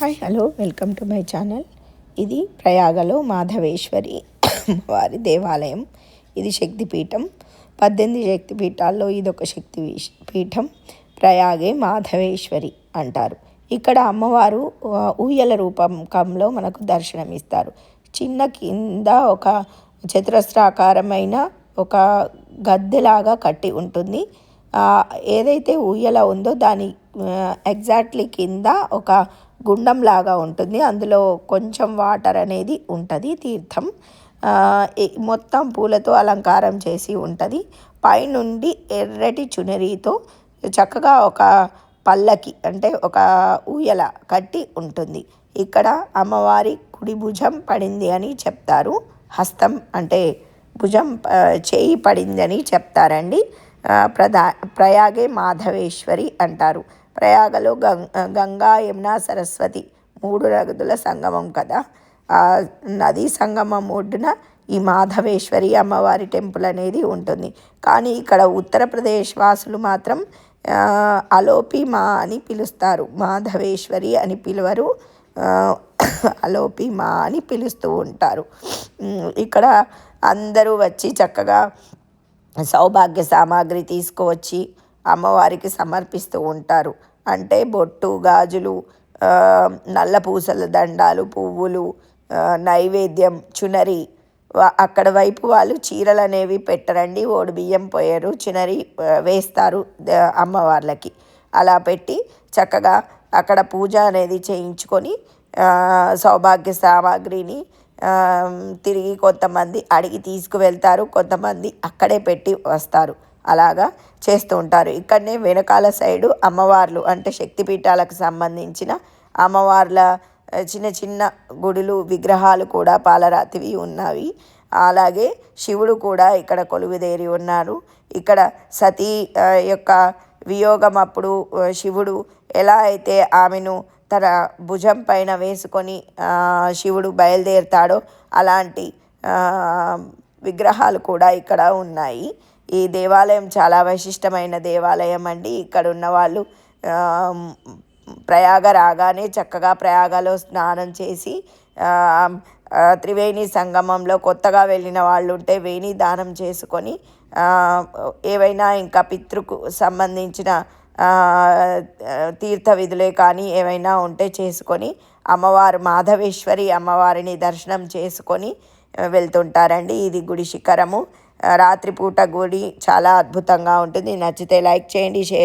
Hi hello welcome to my channel ఇది ప్రయాగలో మాధవేశ్వరి వారి దేవాలయం. ఇది శక్తిపీఠం. పద్దెనిమిది శక్తిపీఠాల్లో ఇదొక శక్తి పీఠం. ప్రయాగే మాధవేశ్వరి అంటారు. ఇక్కడ అమ్మవారు ఊయల రూపకంలో మనకు దర్శనమిస్తారు. చిన్న కింద ఒక చతురస్రాకారమైన ఒక గద్దెలాగా కట్టి ఉంటుంది. ఏదైతే ఊయల ఉందో దాని ఎగ్జాక్ట్లీ కింద ఒక గుండం లాగా ఉంటుంది. అందులో కొంచెం వాటర్ అనేది ఉంటుంది తీర్థం. మొత్తం పూలతో అలంకారం చేసి ఉంటుంది. పైనుండి ఎర్రటి చునరీతో చక్కగా ఒక పల్లకి అంటే ఒక ఊయల కట్టి ఉంటుంది. ఇక్కడ అమ్మవారి కుడి భుజం పడింది అని చెప్తారు. హస్తం అంటే భుజం చేయి పడింది అని చెప్తారండి. ప్రదా ప్రధా ప్రయాగే మాధవేశ్వరి అంటారు. ప్రయాగలో గం గంగా యమున సరస్వతి మూడు నదుల సంగమం కదా. ఆ నదీ సంగమం ఒడ్డున ఈ మాధవేశ్వరి అమ్మవారి టెంపుల్ అనేది ఉంటుంది. కానీ ఇక్కడ ఉత్తరప్రదేశ్ వాసులు మాత్రం అలోపి మా అని పిలుస్తారు. మాధవేశ్వరి అని పిలువరు. అలోపి మా అని పిలుస్తూ ఉంటారు. ఇక్కడ అందరూ వచ్చి చక్కగా సౌభాగ్య సామాగ్రి తీసుకువచ్చి అమ్మవారికి సమర్పిస్తూ ఉంటారు. అంటే బొట్టు గాజులు నల్ల పూసల దండాలు పువ్వులు నైవేద్యం చునరి. అక్కడ వైపు వాళ్ళు చీరలు అనేవి పెట్టరండి. ఓడి బియ్యం పోయారు చినరి వేస్తారు అమ్మవార్లకి. అలా పెట్టి చక్కగా అక్కడ పూజ అనేది చేయించుకొని సౌభాగ్య సామాగ్రిని తిరిగి కొంతమంది అడిగి తీసుకువెళ్తారు కొంతమంది అక్కడే పెట్టి వస్తారు. అలాగా చేస్తూ ఉంటారు. ఇక్కడనే వెనకాల సైడు అమ్మవార్లు అంటే శక్తిపీఠాలకు సంబంధించిన అమ్మవార్ల చిన్న చిన్న గుడులు విగ్రహాలు కూడా పాలరాతివి ఉన్నవి. అలాగే శివుడు కూడా ఇక్కడ కొలువుదేరి ఉన్నారు. ఇక్కడ సతీ యొక్క వియోగం అప్పుడు శివుడు ఎలా అయితే ఆమెను తన భుజం పైన వేసుకొని శివుడు బయలుదేరుతాడో అలాంటి విగ్రహాలు కూడా ఇక్కడ ఉన్నాయి. ఈ దేవాలయం చాలా విశిష్టమైన దేవాలయం అండి. ఇక్కడ ఉన్న వాళ్ళు ప్రయాగ రాగానే చక్కగా ప్రయాగలో స్నానం చేసి త్రివేణి సంగమంలో కొత్తగా వెళ్ళిన వాళ్ళు ఉంటే వేణి దానం చేసుకొని ఏవైనా ఇంకా పితృకు సంబంధించిన తీర్థ విధులే కానీ ఏవైనా ఉంటే చేసుకొని అమ్మవారు మాధవేశ్వరి అమ్మవారిని దర్శనం చేసుకొని వెళ్తుంటారండి. ఇది గుడి శిఖరము. రాత్రిపూట గుడి చాలా అద్భుతంగా ఉంటుంది. నచ్చితే లైక్ చేయండి షేర్